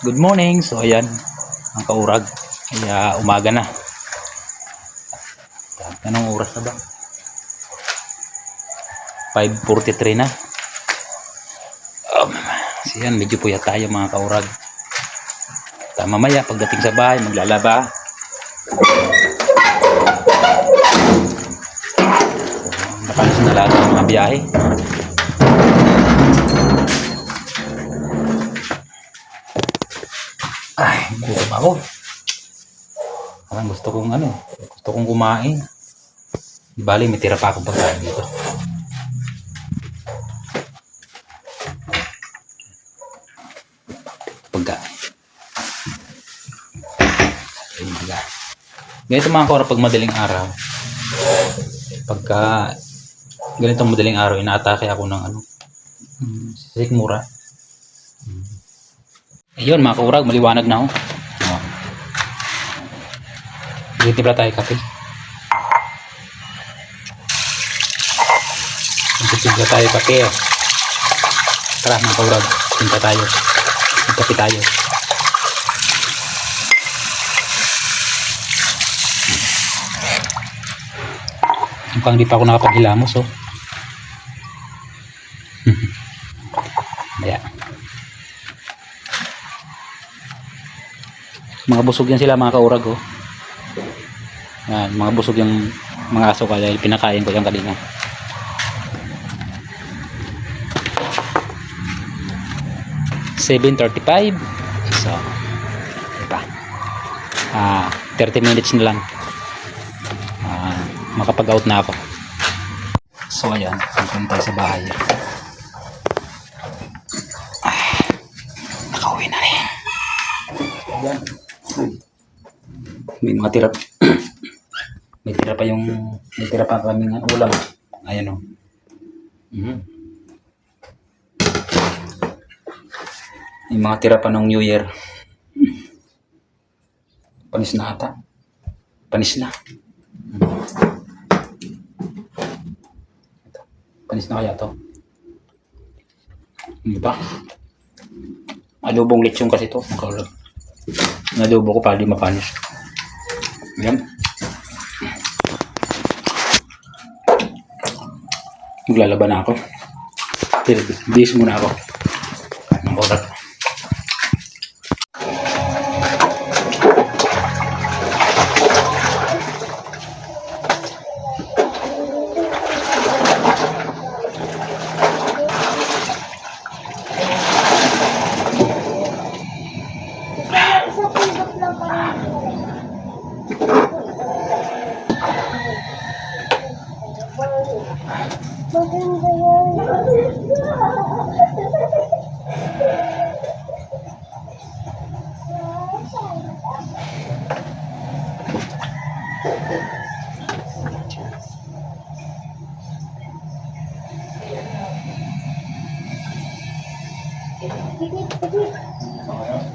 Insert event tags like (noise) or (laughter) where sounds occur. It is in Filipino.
Good morning. So ayan, ang kaurag. Kaya umaga na. Anong oras na ba? 5.43 na. Um, so yan, medyo puyat tayo mga kaurag. Ta mamaya pagdating sa bahay, maglalaba. Nakalis na lahat ng mga biyahe. Ako. Parang gusto kong ano, gusto kong kumain. Bali, may tira pa akong pagkain dito. Pagkain. Pagkain. Ganito mga kora pag madaling araw. Pagka ganitong madaling araw, inaatake ako ng ano, mm, sikmura. Ayun mga kaurag, maliwanag na ako. Titibla tayo kape. Titibla tayo kape. Tara mga kaurag, tinta tayo. Magkape tayo. Mukhang di pa ako nakapaghilamos oh. (laughs) Ayan. mga busog yan sila mga kaurag oh. Yan, mga busog yung mga aso ka dahil pinakain ko yung kanina. Seven thirty-five. So, diba? Ah, 30 minutes na lang. Ah, makapag-out na ako. So, ayan. Pupunta tayo sa bahay. Ah, nakauwi na rin. Ayan. May mga tira. May tira pa yung may tira pa kaming ulam. Ayan o. Mhm. May mga tira pa ng New Year. Panis na ata. Panis na. Ito. Panis na kaya to. Hindi ba? Adobong lechon kasi to. Ang Nalubo ko para di mapanis. Yan. Maglalaba na ako. Bis muna ako. Kahit ng oras. Maganda yan. Pipit.